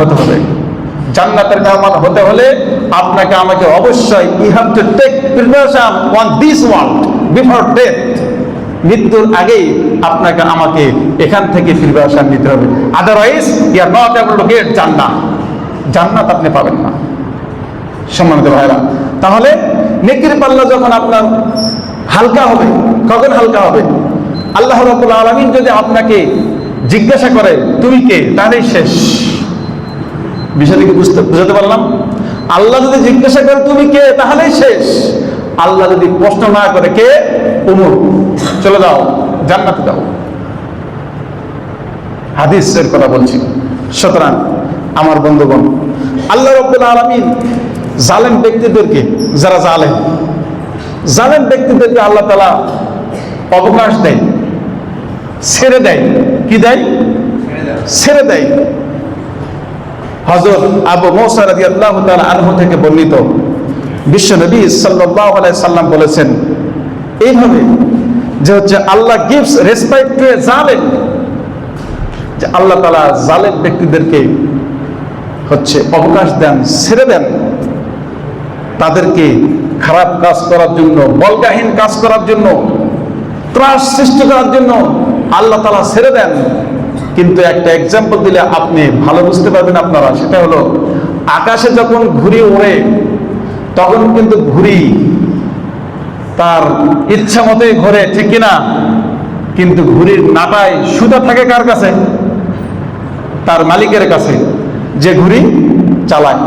হতে হবে। জান্নাতের হতে হলে আপনাকে আমাকে অবশ্যই you have to take preparation on this world before death মৃত্যুর আগেই আপনাকে আমাকে এখান থেকে প্রিপারেশন নিতে হবে। Otherwise you are not able to get জান্নাত। জান্নাত আপনি পাবেন না। সম্মানিত ভাইরা তাহলে নেকির পাল্লা যখন আপনার হালকা হবে, কখন হালকা হবে? আল্লাহ রবুল আলমিন যদি আপনাকে জিজ্ঞাসা করে, তুমি কে? তাহলেই শেষ। বিষয়টা কি বুঝতে, বুঝাতে পারলাম। আল্লাহ যদি জিজ্ঞাসা করে, তুমি কে? তাহলেই শেষ। আল্লাহ যদি প্রশ্ন না করে, কে? উমর চলে যাও, জান্নাতে যাও। হাদিসের কথা বলছি। সুতরাং আমার বন্ধুগণ, আল্লাহ রব্বুল আলমিন জালেম ব্যক্তিদেরকে, যারা জালেম জালেম ব্যক্তিদেরকে আল্লাহ তালা অবকাশ দেয় ছেড়ে দেয়। কি দেয়? ছেড়ে দেয়। হজরত আবু মৌসা রাজি আল্লাহ আনহু থেকে বর্ণিত। বিশ্ব নবী সাল্লাহ সাল্লাম বলেছেন, এইভাবে যে হচ্ছে আল্লাহ গিভস রেসপেক্ট টু এ জালেম, যে আল্লাহ তালা জালেম ব্যক্তিদেরকে হচ্ছে অবকাশ দেন, ছেড়ে দেন, তাদেরকে খারাপ কাজ করার জন্য, বলগাহীন কাজ করার জন্য, ত্রাস সৃষ্টি করার জন্য আল্লাহ তালা ছেড়ে দেন। কিন্তু একটা এক্সাম্পল দিলে আপনি ভালো বুঝতে পারবেন আপনারা, সেটা হলো আকাশে যখন ঘুড়ি ওড়ে, তখন কিন্তু ঘুড়ি তার ইচ্ছা মতোই ঘোরে, ঠিক কিনা? কিন্তু ঘুড়ির নাটায় সুতা থাকে কার কাছে? তার মালিকের কাছে, যে ঘুড়ি চালায়।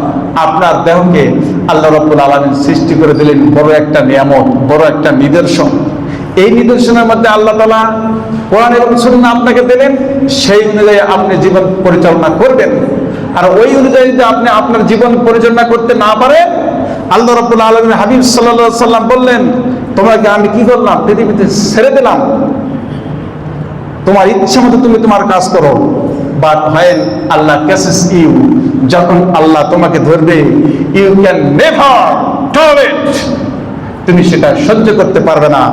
আপনার দেহকে আল্লাহ রব্বুল আলমী সৃষ্টি করে দিলেন বড় একটা নিয়ামত, বড় একটা নিদর্শন। এই নিদর্শনের মধ্যে আল্লাহ তালা কোরআন এবং সুন্না আপনাকে দিলেন, সেই অনুযায়ী আপনি জীবন পরিচালনা করবেন। আর ওই অনুযায়ী যদি আপনি আপনার জীবন পরিচালনা করতে না পারেন আল্লাহ রব্বুল আলমী হাবিব সাল্লাহ সাল্লাম বললেন, তোমাকে আমি কি করলাম? পৃথিবীতে ছেড়ে দিলাম। তোমার ইচ্ছা মতো তুমি তোমার কাজ করো। বাট হোয়েন আল্লাহ ক্যাসেস ইউ যখন আল্লাহ তোমাকে ধরবে ইউ ক্যান নেভার টলারেট তুমি সেটা সহ্য করতে পারবে না।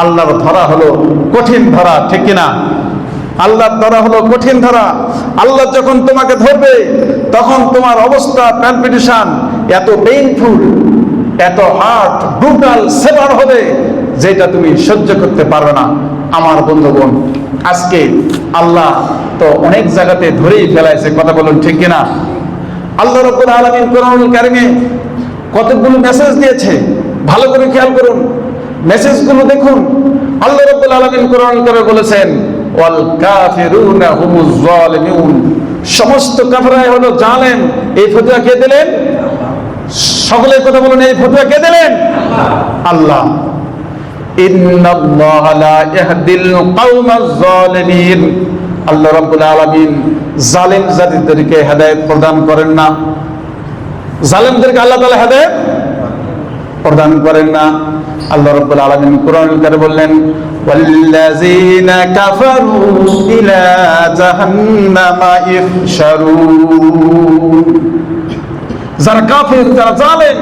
আল্লাহর ধরা হলো কঠিন ধরা, ঠিক কিনা? আল্লাহর ধরা হলো কঠিন ধরা। আল্লাহ যখন তোমাকে ধরবে, তখন তোমার অবস্থা প্যালপিটেশন এত পেইনফুল এত হার্ট ব্রুটাল সেভার হবে, যেটা তুমি সহ্য করতে পারবে না। আমার বন্ধুগণ, আজকে আল্লাহ তো অনেক জায়গাতে ধরেই ফেলাইছে, কথা বলুন ঠিক কিনা? আল্লাহ রব্বুল আলমিন কোরআনুল কারিমে কতগুলো মেসেজ দিয়েছে। ভালো করে খেয়াল করুন। মেসেজগুলো দেখুন। আল্লাহ রব্বুল আলমিন কোরআন করে বলেছেন, ওয়াল কাফিরুনা হুমুজ জালিমুন সমস্ত কাফেরাই হলো জালেম। এই ফতোয়া কে দিলেন? সকলের কথা বলুন, এই ফতোয়া কে দিলেন? আল্লাহ। ইন্নাল্লাহ লা ইয়াহদিল কওমাজ জালিমিন আল্লাহ রাব্বুল আলামিন জালিম জাতিদেরকে হেদায়েত প্রদান করেন না। জালিমদেরকে আল্লাহ তাআলা হেদায়েত প্রদান করেন না। আল্লাহ রাব্বুল আলামিন কোরআন কারে বললেন, ওয়াল্লাযীনা কাফারু ইলা জাহান্নামা ইহশারুন। যারা কাফের, যারা জালেম,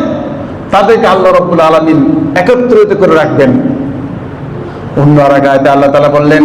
তাদেরকে আল্লাহ রাব্বুল আলামিন একত্রিত করে রাখবেন। অন্য আর গায়তে আল্লাহ তাআলা বললেন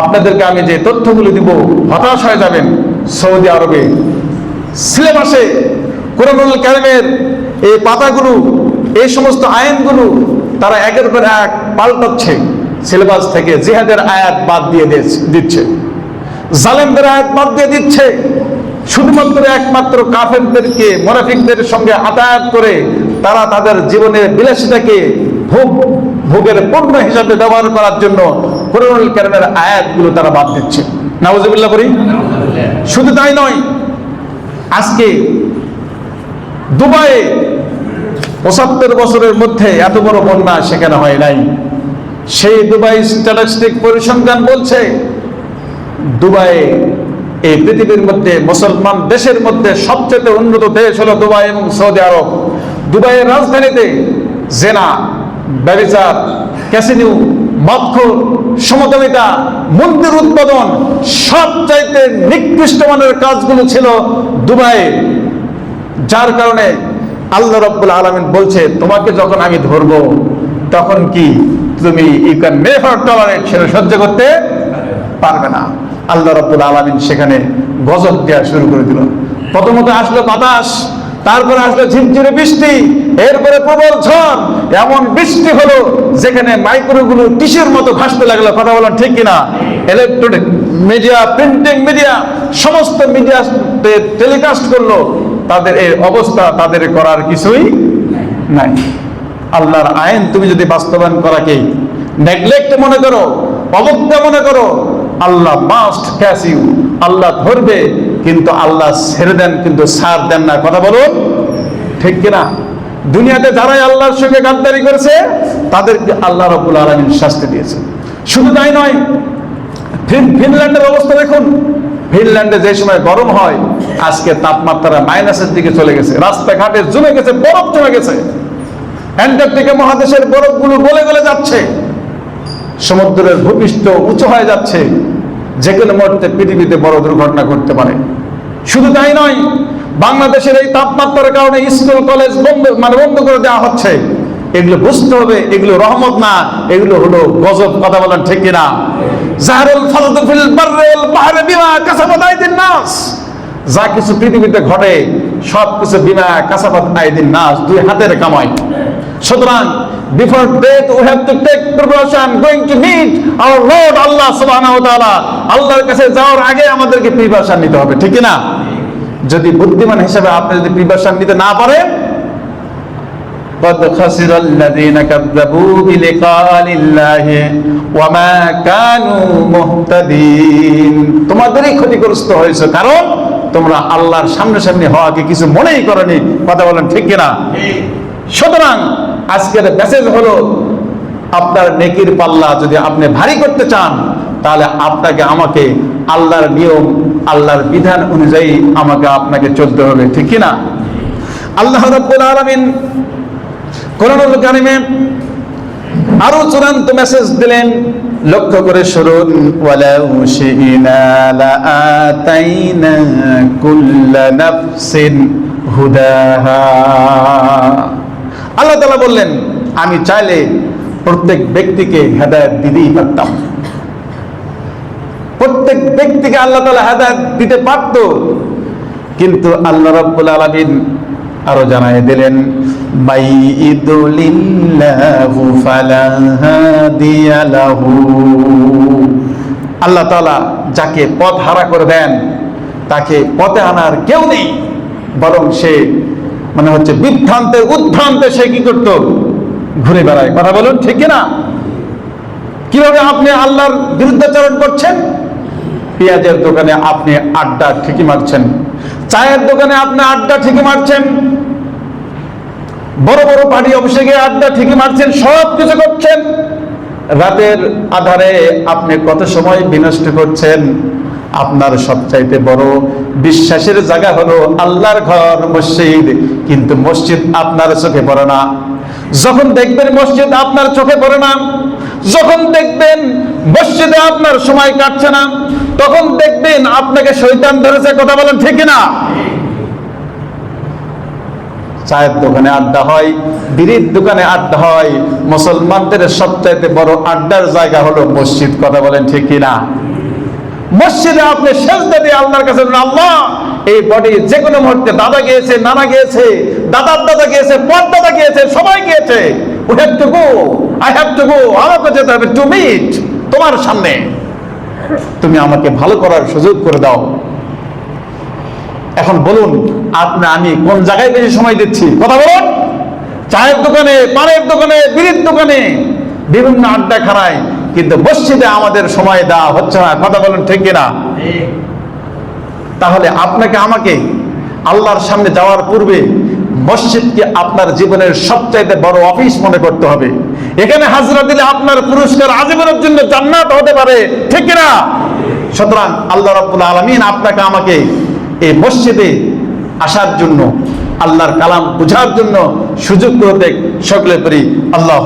আপনাদেরকে আমি যে তথ্যগুলি দিব, হতাশ হয়ে যাবেন সৌদি আরবে। সিলেবাসে কোরআনুল কারিমের এই পাতাগুলো, এই সমস্ত আইনগুলো তারা একের পর এক পাল্টাচ্ছে। সিলেবাস থেকে জিহাদের আয়াত বাদ দিয়ে দিচ্ছে। জালেমদের আয়াত বাদ দিয়ে দিচ্ছে। শুধুমাত্র একমাত্র কাফেরদেরকে, মোনাফিকদের সঙ্গে আতায়াত করে তারা তাদের জীবনের বিলাসিতাকে ভোগ, ভোগের পণ্য হিসাবে ব্যবহার করার জন্য কোরআনুল কারিমের আয়াতগুলো তারা বাদ দিচ্ছে। নাওজুবিল্লাহ করি শুধু তাই নয়, আজকে দুবাইয়ে পঁচাত্তর বছরের মধ্যে এত বড় বন্যা সেখানে হয় নাই। সেই দুবাই স্ট্যাটিস্টিক পরিসংখ্যান বলছে দুবাই এই পৃথিবীর মধ্যে মুসলমান দেশের মধ্যে সবচেয়ে উন্নত দেশ হলো দুবাই এবং সৌদি আরব। দুবাইয়ের রাজধানীতে জেনা ব্যবচার ক্যাসিনিউ মক্ষর সমকামিতা মন্দির উদ্বোধন সব চাইতে নিকৃষ্ট মানের কাজগুলো ছিল দুবাইয়ে যার কারণে আল্লাহ রব্বুল আলমিন বলছে, তোমাকে যখন আমি ধরব, তখন কি তুমি ইউ ক্যান নেভার টলারেট সেটা সহ্য করতে পারবে না? আল্লাহ রব্বুল আলমিন সেখানে গজব দেওয়া শুরু করে দিল। প্রথমত আসলো বাতাস তারপরে আসলো ঝিমঝিরে বৃষ্টি, এরপরে প্রবল ঝড়। এমন বৃষ্টি হলো যেখানে মাইক্রোগুলো টিসের মতো ভাসতে লাগল, কথা বলেন ঠিক কিনা? ইলেকট্রনিক মিডিয়া প্রিন্টিং মিডিয়া সমস্ত মিডিয়া টেলিকাস্ট করল। তাদের এই অবস্থা তাদের করার কিছুই নাই। আল্লাহর আইন তুমি যদি বাস্তবায়ন করাকে নেগলেক্ট মনে করো, অবজ্ঞা মনে করো, আল্লাহ মাস্ট ক্যাচ ইউ আল্লাহ ধরবে, কিন্তু আল্লাহ ছেড়ে দেন, কিন্তু সার দেন না। কথা বলুন? ঠিক কিনা? দুনিয়াতে যারাই আল্লাহর সঙ্গে গাদ্দারি করেছে, তাদেরকে আল্লাহ রব্বুল আলমিন শাস্তি দিয়েছে। শুধু তাই নয় ফিনল্যান্ডের অবস্থা দেখুন। ফিনল্যান্ডে যে সময় গরম হয়, আজকে তাপমাত্রা মাইনাসের দিকে চলে গেছে। রাস্তাঘাটে জমে গেছে, বরফ জমে গেছে। অ্যান্টার্কটিকা মহাদেশের বরফগুলো গলে গলে যাচ্ছে। সমুদ্রের ভূপৃষ্ঠ উঁচু হয়ে যাচ্ছে। যে কোনো মুহূর্তে পৃথিবীতে বড় দুর্ঘটনা ঘটতে পারে। শুধু তাই নয়, বাংলাদেশের এই তাপমাত্রার কারণে স্কুল, কলেজ বন্ধ মানে বন্ধ করে দেওয়া হচ্ছে। এগুলো বুঝতে হবে, এগুলো রহমত না, এগুলো হলো গজব, কথা বলেন ঠিক কিনা। জাহরুল ফালতু ফিল বাররিল বাহরে বিমা কাসাবাত আইদিন নাস। যা কিছু পৃথিবীতে ঘটে সব কিছু বিনা কাসাবাত আইদিন নাস, দুই হাতের কামাই। সুতরাং before death we have to take preparation going to meet our lord Allah সুবহানাহু ওয়া তাআলা আল্লাহর কাছে যাওয়ার আগে আমাদেরকে প্রিপারেশন নিতে হবে ঠিক না যদি বুদ্ধিমান হিসেবে আপনি যদি প্রিপারেশন নিতে না পারেন قد خسر الذين كذبوا بلقاء الله وما كانوا مهتدين তোমাদেরই ক্ষতিগ্রস্ত হয়েছে কারণ তোমরা আল্লাহর সামনে সামনে হওয়াকে কিছু মনেই করনি কথা বলেন ঠিক কিনা সুতরাং আজকের মেসেজ হলো, আপনার নেকির পাল্লা যদি আপনি ভারী করতে চান, তাহলে আপনাকে আমাকে আল্লাহর নিয়ম, আল্লাহর বিধান অনুযায়ী আমাকে আপনাকে চলতে হবে, ঠিক কিনা? আল্লাহ রাব্বুল আলামিন কোরআনুল কারিমে আরও চূড়ান্ত মেসেজ দিলেন, লক্ষ্য করে শুনুন, ওয়ালাউ শিইনা লাআতাইনা কুল্লা নাফসিন হুদাহা। আল্লাহ তালা বললেন, আমি চাইলে প্রত্যেক ব্যক্তিকে হেদায়েত দিতেই পারতাম। প্রত্যেক ব্যক্তিকে আল্লাহ তালা হেদায়ত দিতে পারত, কিন্তু আল্লাহ রাব্বুল আলামিন আরও জানাই দিলেন আল্লাহ তাআলা যাকে পথ হারা করে দেন, তাকে পথে আনার কেউ নেই, বরং সে মানে হচ্ছে বিভ্রান্তে, উদ্ভ্রান্তে সে কি করত? ঘুরে বেড়ায়। কথা বলুন, ঠিক না কীভাবে আপনি আল্লাহর বিরুদ্ধাচরণ করছেন? পেঁয়াজের দোকানে আপনি আড্ডা ঠিকই মারছেন। চায়ের দোকানে আপনি আড্ডা ঠিকই মারছেন। বড় বড় পার্টি অফিসে গিয়ে আড্ডা ঠিকই মারছেন, সব কিছু করছেন। রাতের আধারে আপনি কত সময় বিনষ্ট করছেন? আপনার সবচাইতে বড় বিশ্বাসের জায়গা হলো আল্লাহর ঘর, মসজিদ। কিন্তু মসজিদ আপনার চোখে পড়ে না। যখন দেখবেন মসজিদ আপনার চোখে পড়ে না, যখন দেখবেন মসজিদে আপনার সময় কাটছে না, তখন দেখবেন আপনাকে শৈতান ধরেছে, কথা বলেন ঠিক না চায়ের দোকানে আড্ডা হয়, বিড়ির দোকানে আড্ডা হয়, মুসলমানদের সবচাইতে বড় আড্ডার জায়গা হলো মসজিদ, কথা বলেন ঠিক কিনা? মসজিদে আপনি সেজদা দিয়ে আল্লাহর কাছে আল্লাহ, এই বডি যে কোনো মুহূর্তে দাদা গিয়েছে, নানা গিয়েছে, দাদার দাদা গিয়েছে পর দাদা গিয়েছে, সবাই গিয়েছে। We have to go I have to go আমাকে যেতে হবে টু মিট তোমার সামনে। তুমি আমাকে ভালো করার সুযোগ করে দাও। এখন বলুন, আপনি আমি কোন জায়গায় বেশি সময় দিচ্ছি? কথা বলুন। চায়ের দোকানে, পানের দোকানে, বিড়ির দোকানে, বিভিন্ন আড্ডাখানায় কিন্তু মসজিদে আমাদের সময় দেওয়া হচ্ছে না। কথা বলুন ঠিক কিনা? তাহলে আপনাকে আমাকে আল্লাহর সামনে যাওয়ার পূর্বে মসজিদকে আপনার জীবনের সবচাইতে বড় অফিস মনে করতে হবে। এখানে হাজরা দিলে আপনার পুরস্কার আজীবনের জন্য জান্নাত হতে পারে। ঠিক কিনা? সুতরাং আল্লাহ রাব্বুল আলামিন আপনাকে আমাকে এই মসজিদে আসার জন্য, আল্লাহর কালাম বোঝার জন্য সুযোগ করে দেখ। সকলে করি আল্লাহ